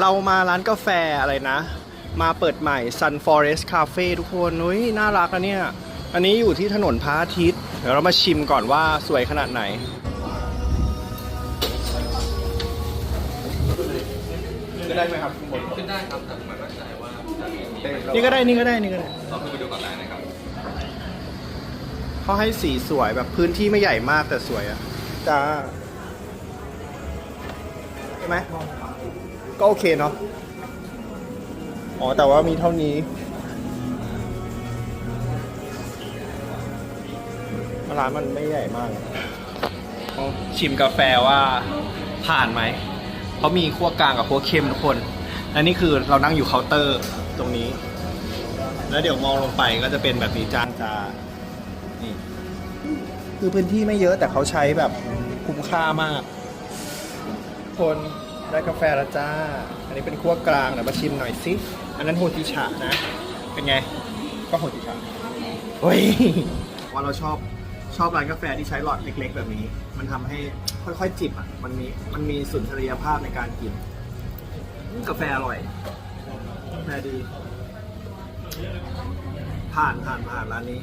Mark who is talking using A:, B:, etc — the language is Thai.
A: เรามาร้านกาแฟอะไรนะ มาเปิดใหม่ Sun Forest Cafe ทุกคนนุ้ยน่ารักอะเนี่ย อันนี้อยู่ที่ถนนพระอาทิตย์ เดี๋ยวเรามาชิมก่อนว่าสวยขนาดไหนจะได้ไหมครับ
B: ขึ้นได้ครับแต่ผมไม่มั่นใจว่าจะมี
A: นี่ก็ได้นี่ก็ได้นี่ก็ได้
B: ลองขึ้นไปดูก่อนได้นะครับ
A: เขาให้สีสวยแบบพื้นที่ไม่ใหญ่มากแต่สวยอะจ้าใช่ไหม ก็โอเคเนาะ อ๋อ แต่ว่ามีเท่านี้ร้านมันไม่ใหญ่มาก ชิมกาแฟว่าผ่านไหม เพราะมีขั้วกลางกับขั้วเข้มทุกคน และนี่คือเรานั่งอยู่เคาน์เตอร์ตรงนี้ แล้วเดี๋ยวมองลงไปก็จะเป็นแบบนี้จานจานี่คือพื้นที่ไม่เยอะแต่เขาใช้แบบคุ้มค่ามาก คน ได้กาแฟแล้วจ้า อันนี้เป็นคั่วกลางเดี๋ยวมาชิมหน่อยสิ อันนั้นโฮจิชะนะ เป็นไง ก็โฮจิชะเฮ้ยว่าเราชอบชอบร้านกาแฟที่ใช้หลอดเล็ก ๆ แบบนี้ มันทำให้ค่อยๆจิบอะ มันมีมันมีสุนทรียภาพในการกินอืมกาแฟอร่อย กาแฟดี ผ่านผ่านผ่านร้านนี้